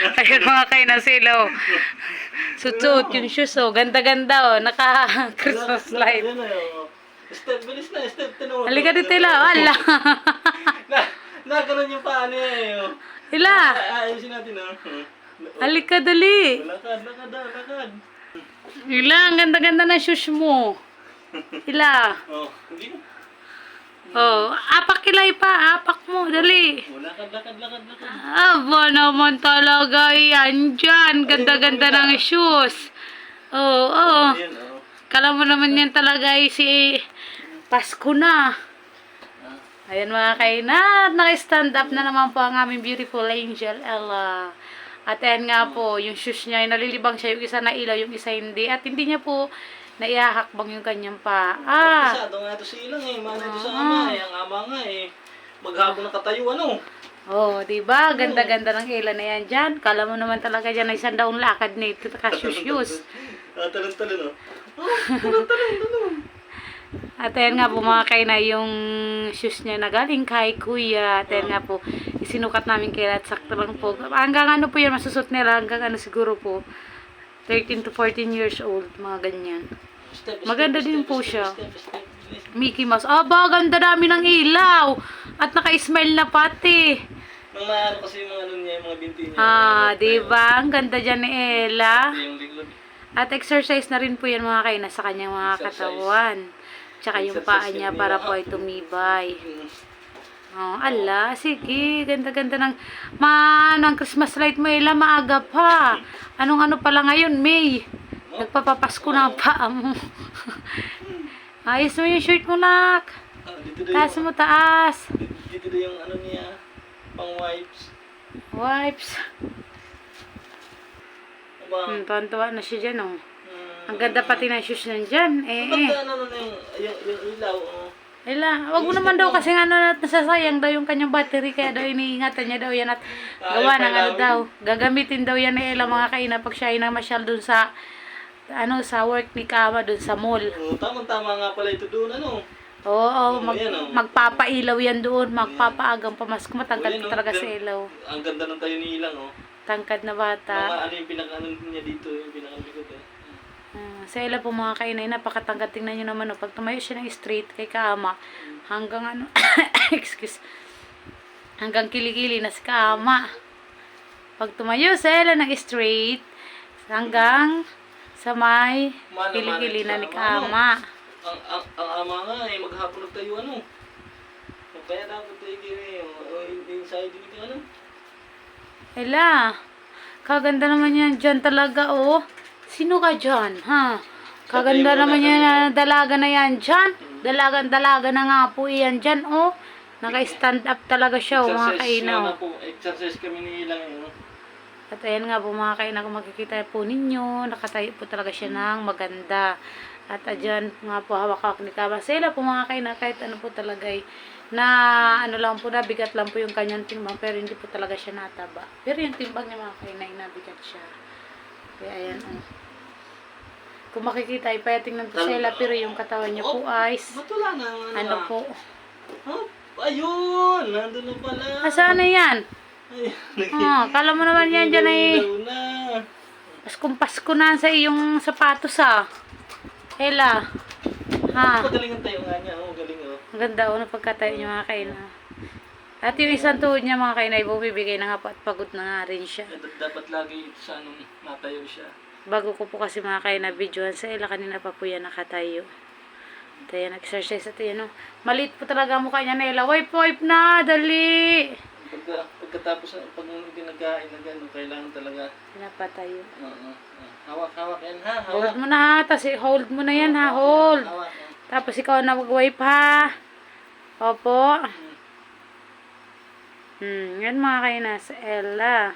Ayun mga kainas sila oh. Sutsut yung shoes oh. Ganda-ganda oh. Naka-Christmas light. Na, oh. Step, bilis na, step. Tinuro. Halika dito ila. Ala. Na, na, ganun yung paa niya eh. oh. Ila. Ay, ayusin natin, oh. Halika dali. Lakad, lakad, ah, lakad. Ila, ang ganda-ganda ng shoes mo. Ila. Oh, hindi na. Oh, apak kilay pa. Apak mo. Dali. Oh, lakad, lakad, lakad, lakad. Aba naman talaga yan dyan. Ganda-ganda ng shoes. Oo, oh, oo. Ayan, oh. Kala mo naman yan talaga ay si Pasko na. Ayan mga kainat, naka-stand up na naman po ang aming beautiful angel Ella. At ayan nga po, yung shoes niya, ay nalilibang siya, yung isa na ilaw, yung isa hindi. At hindi niya po naihahakbang yung kanyang paa. Ah, Masyado nga ito silang eh. Mana ito sa ama eh. Ang ama nga eh. Maghapon na katayo ano. oh, di ba? Ganda-ganda ng ilaw na yan dyan. Kala mo naman talaga dyan ay isang daong lakad nito, ka-shoes-shoes. Ah, talon-talon oh. Oh, talon-talon, talon. At ayan nga po mga kaina, yung shoes niya na galing kay kuya. At ayan nga po, isinukat namin kaya at sakto lang po. Hanggang ano po yan, masusot nila hanggang ano siguro po, 13 to 14 years old, mga ganyan. Step, step, Maganda step, din po step, siya. Step, step, bilis. Mickey Mouse. Aba, ganda dami ng ilaw. At naka-smile na pati. Nang maano kasi yung mga ano niya, yung mga binti niya. Ah, di ba? Ang ganda dyan ni Ella. At exercise na rin po yan mga kaina sa kanyang mga Exercise. katawan. Tsaka yung paa niya para po ay tumibay. Hmm. Oh, ala, sige, ganda-ganda ng ma ng Christmas light mo ila maaga pa. Anong ano pala ngayon, May? Nagpapapasko na ang paa mo. Ayos mo yung shirt mo, nak. Ah, Taas mo taas. dito daw yung ano niya, pang wipes. Wipes. Hmm, tuwan-tuwa na siya dyan, oh. hmm. Ang ganda pati ng shoes nandyan. Eh, Ba't eh. na ano na yung, yung, yung ilaw, oh. Ila, wag mo naman daw kasi ano na nasasayang daw yung kanyang battery kaya daw iniingatan niya daw yan at gawa ng ano daw. Gagamitin daw yan ni Ella mga kaina pag siya ay namasyal dun sa ano sa work ni Kama dun sa mall. Oh, tamang-tama nga pala ito doon, ano. Oo, mag, yan, oh. magpapailaw yan doon, magpapaagang pamasko. Matangkad Ayan, ko oh, talaga sa ilaw. Ang ganda ng tayo ni Ilang, oh. Tangkad na bata. Mga ano yung pinaka ano niya dito, yung pinaka likod, eh. Ah, sa ila po mga kainay, napakatangkad. Tingnan nyo naman, oh, pag tumayo siya ng straight kay Kama, hanggang ano, excuse, hanggang kilikili na si Kama. Pag tumayo sa ila ng straight, hanggang sa may Mano, kilikili na mano, ni sa- Kama. Ang, ang, ang ama nga, eh, maghapon nagtayo, ano. Kaya dapat tayo gini, yung yung side dito, ano. Ela, kaganda naman yan dyan talaga, oh. Sino ka dyan, ha? Kaganda naman na, yan, na dalaga na yan dyan. Dalagan-dalaga na nga po yan dyan, oh. Naka-stand up talaga siya, oh, mga kainaw. exercise kami ni Ilang, eh, oh. At ayan nga po mga kainaw, kung makikita po ninyo, nakatayo po talaga siya ng maganda. At adyan nga po hawak-hawak ni Kama. Sila po mga kainaw, kahit ano po talaga ay, na ano lang po, nabigat lang po yung kanyang timbang, pero hindi po talaga siya nataba. Pero yung timbang niya mga kainaw, nabigat siya. Kaya ayan, oh. Kung makikita, ipayating ng po sila, pero yung katawan niya po ay, na, ano, ano po. Oh, ayun, nandun na pala. Asaan na yan? Ay, Oh, kala mo naman yan dyan ay, na. Paskong Pasko na sa iyong sapatos ah. Hela. Ha. Pagalingan tayo nga niya, oh, galing oh. Ang ganda oh, ng pagkatayo niya mga kaina. At yung isang tuhod niya mga kaina, ay bumibigay na nga po at pagod na nga rin siya. Da- Dapat lagi sa anong natayo siya. Bago ko po kasi mga kaina videohan sa ila, kanina pa po yan nakatayo. At ayan, exercise at yan oh. Maliit po talaga mukha niya na ila. Wipe, wipe na, dali. Pagka, pagkatapos, pag hindi nagkain na gano'n, kailangan talaga, Pinapatayo. oo, oo. hawak, hawak yan ha, hawak. Hold mo na ha, tas hold mo na yan ha, hold. Hawak, oh. Tapos ikaw na mag-wipe ha. Opo. Hmm, yan mga kayo nasa Ella.